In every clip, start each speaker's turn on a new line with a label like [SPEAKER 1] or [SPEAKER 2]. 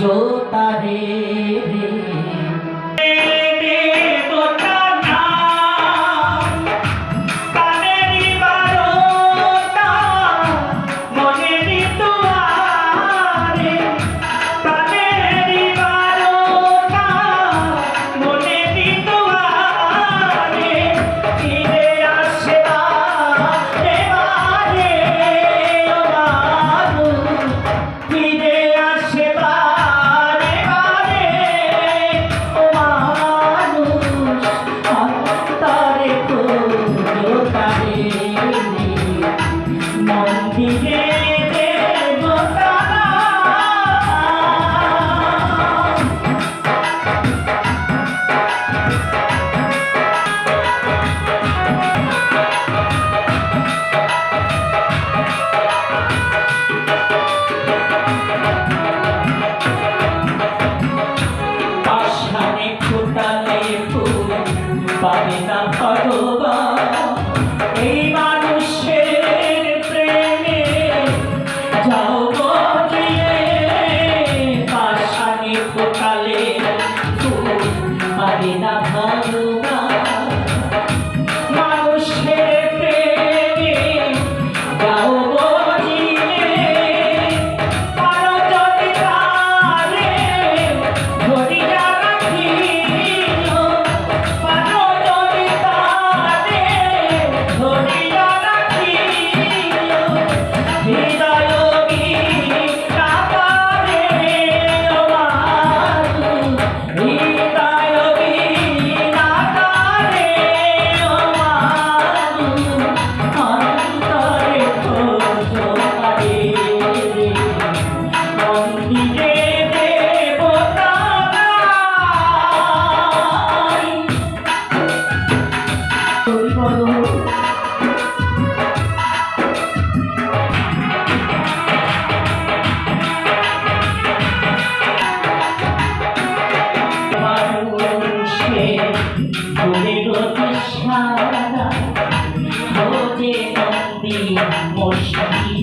[SPEAKER 1] जो तारे পারি না ভগবান এই 我是欢你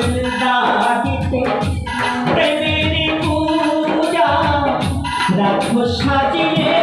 [SPEAKER 1] রাখো সাজিয়ে।